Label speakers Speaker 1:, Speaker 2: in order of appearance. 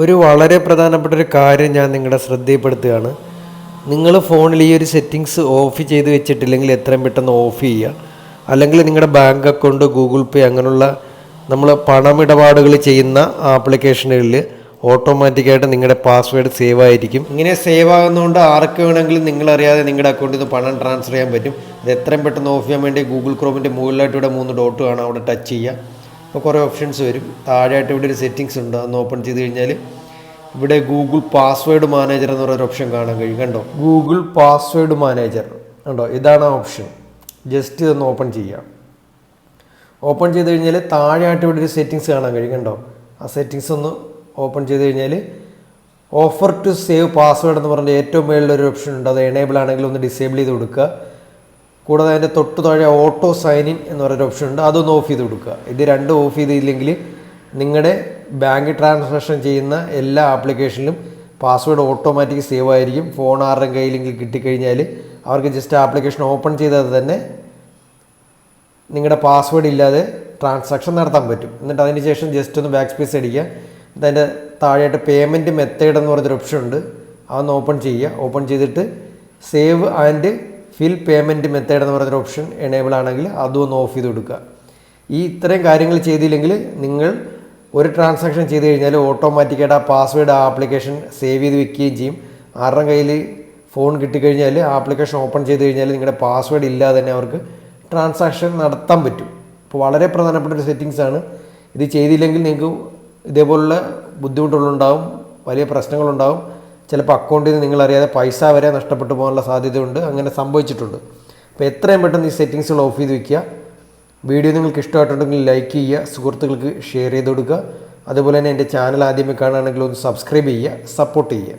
Speaker 1: ഒരു വളരെ പ്രധാനപ്പെട്ട ഒരു കാര്യം ഞാൻ നിങ്ങളുടെ ശ്രദ്ധയിൽപ്പെടുത്തുകയാണ്. നിങ്ങൾ ഫോണിൽ ഈ ഒരു സെറ്റിങ്സ് ഓഫ് ചെയ്ത് വെച്ചിട്ടില്ലെങ്കിൽ എത്രയും പെട്ടെന്ന് ഓഫ് ചെയ്യുക. അല്ലെങ്കിൽ നിങ്ങളുടെ ബാങ്ക് അക്കൗണ്ട് ഗൂഗിൾ പേ അങ്ങനെയുള്ള നമ്മൾ പണമിടപാടുകൾ ചെയ്യുന്ന ആപ്ലിക്കേഷനുകളിൽ ഓട്ടോമാറ്റിക്കായിട്ട് നിങ്ങളുടെ പാസ്വേഡ് സേവ് ആയിരിക്കും. ഇങ്ങനെ സേവ് ആകുന്നതുകൊണ്ട് ആർക്ക് വേണമെങ്കിലും നിങ്ങളറിയാതെ നിങ്ങളുടെ അക്കൗണ്ടിൽ നിന്ന് പണം ട്രാൻസ്ഫർ ചെയ്യാൻ പറ്റും. ഇത് എത്രയും പെട്ടെന്ന് ഓഫ് ചെയ്യാൻ വേണ്ടി ഗൂഗിൾ ക്രോമിന്റെ മുകളിലായിട്ട് ഇവിടെ മൂന്ന് ഡോട്ട് കാണാം. അവിടെ ടച്ച് ചെയ്യുക. അപ്പോൾ കുറേ ഓപ്ഷൻസ് വരും. താഴെയായിട്ട് ഇവിടെ ഒരു സെറ്റിങ്സ് ഉണ്ട്. അന്ന് ഓപ്പൺ ചെയ്ത് കഴിഞ്ഞാൽ ഇവിടെ ഗൂഗിൾ പാസ്വേഡ് മാനേജർ എന്ന് പറയുന്ന ഓപ്ഷൻ കാണാൻ കഴിയും. കണ്ടോ? ഗൂഗിൾ പാസ്വേഡ് മാനേജർ കണ്ടോ? ഇതാണ് ആ ഓപ്ഷൻ ജസ്റ്റ് ഇതൊന്ന് ഓപ്പൺ ചെയ്യാം ഓപ്പൺ ചെയ്ത് കഴിഞ്ഞാൽ താഴെയായിട്ട് ഇവിടെ ഒരു സെറ്റിങ്സ് കാണാൻ കഴിയും. കണ്ടോ? ആ സെറ്റിങ്സ് ഒന്ന് ഓപ്പൺ ചെയ്ത് കഴിഞ്ഞാൽ ഓഫർ ടു സേവ് പാസ്വേഡ് എന്ന് പറഞ്ഞ ഏറ്റവും മേളിലൊരു ഓപ്ഷൻ ഉണ്ട്. അത് എനേബിൾ ആണെങ്കിൽ ഒന്ന് ഡിസേബിൾ ചെയ്ത് കൊടുക്കുക. കൂടാതെ അതിന്റെ തൊട്ട് താഴെ ഓട്ടോ സൈൻ ഇൻ എന്ന് പറയുന്ന ഓപ്ഷൻ ഉണ്ട്. അതൊന്ന് ഓഫ് ചെയ്ത് കൊടുക്കുക. ഇത് രണ്ടും ഓഫ് ചെയ്തില്ലെങ്കിൽ നിങ്ങളുടെ ബാങ്ക് ട്രാൻസാക്ഷൻ ചെയ്യുന്ന എല്ലാ ആപ്ലിക്കേഷനിലും പാസ്വേഡ് ഓട്ടോമാറ്റിക് സേവ് ആയിരിക്കും. ഫോൺ ആരുടെ കയ്യിലെങ്കിൽ കിട്ടിക്കഴിഞ്ഞാൽ അവർക്ക് ജസ്റ്റ് ആപ്ലിക്കേഷൻ ഓപ്പൺ ചെയ്താൽ തന്നെ നിങ്ങളുടെ പാസ്വേഡ് ഇല്ലാതെ ട്രാൻസാക്ഷൻ നടത്താൻ പറ്റും. എന്നിട്ട് അതിന് ശേഷം ജസ്റ്റ് ഒന്ന് ബാക്ക് സ്പേസ് അടിക്കുക. അതിന്റെ താഴെയായിട്ട് പേയ്മെന്റ് മെത്തേഡ് എന്ന് പറഞ്ഞൊരു ഓപ്ഷൻ ഉണ്ട്. അതൊന്ന് ഓപ്പൺ ചെയ്യുക. ഓപ്പൺ ചെയ്തിട്ട് save and fill payment method എന്ന് പറഞ്ഞൊരു ഓപ്ഷൻ എനേബിൾ ആണെങ്കിൽ അതും ഒന്ന് ഓഫ് ചെയ്ത് കൊടുക്കുക. ഈ ഇത്രയും കാര്യങ്ങൾ ചെയ്തില്ലെങ്കിൽ നിങ്ങൾ ഒരു ട്രാൻസാക്ഷൻ ചെയ്ത് കഴിഞ്ഞാൽ ഓട്ടോമാറ്റിക്കായിട്ട് ആ പാസ്വേഡ് ആ ആപ്ലിക്കേഷൻ സേവ് ചെയ്ത് വെക്കുകയും ചെയ്യും. ആരുടെ കയ്യിൽ ഫോൺ കിട്ടിക്കഴിഞ്ഞാൽ ആപ്ലിക്കേഷൻ ഓപ്പൺ ചെയ്ത് കഴിഞ്ഞാൽ നിങ്ങളുടെ പാസ്വേഡ് ഇല്ലാതെ തന്നെ അവർക്ക് ട്രാൻസാക്ഷൻ നടത്താൻ പറ്റും. അപ്പോൾ വളരെ പ്രധാനപ്പെട്ട ഒരു സെറ്റിങ്സ് ആണ്. ഇത് ചെയ്തില്ലെങ്കിൽ നിങ്ങൾക്ക് ഇതേപോലുള്ള ബുദ്ധിമുട്ടുകളുണ്ടാവും വലിയ പ്രശ്നങ്ങളുണ്ടാവും. ചിലപ്പോൾ അക്കൗണ്ടിൽ നിന്ന് നിങ്ങളറിയാതെ പൈസ വരെ നഷ്ടപ്പെട്ടു പോകാനുള്ള സാധ്യതയുണ്ട്. അങ്ങനെ സംഭവിച്ചിട്ടുണ്ട്. അപ്പോൾ എത്രയും പെട്ടെന്ന് ഈ സെറ്റിങ്സുകൾ ഓഫ് ചെയ്ത് വയ്ക്കുക വീഡിയോ നിങ്ങൾക്ക് ഇഷ്ടമായിട്ടുണ്ടെങ്കിൽ ലൈക്ക് ചെയ്യുക. സുഹൃത്തുക്കൾക്ക് ഷെയർ ചെയ്ത് കൊടുക്കുക. അതുപോലെ തന്നെ എന്റെ ചാനൽ ആദ്യമേ കാണുകയാണെങ്കിൽ ഒന്ന് സബ്സ്ക്രൈബ് ചെയ്യുക. സപ്പോർട്ട് ചെയ്യുക.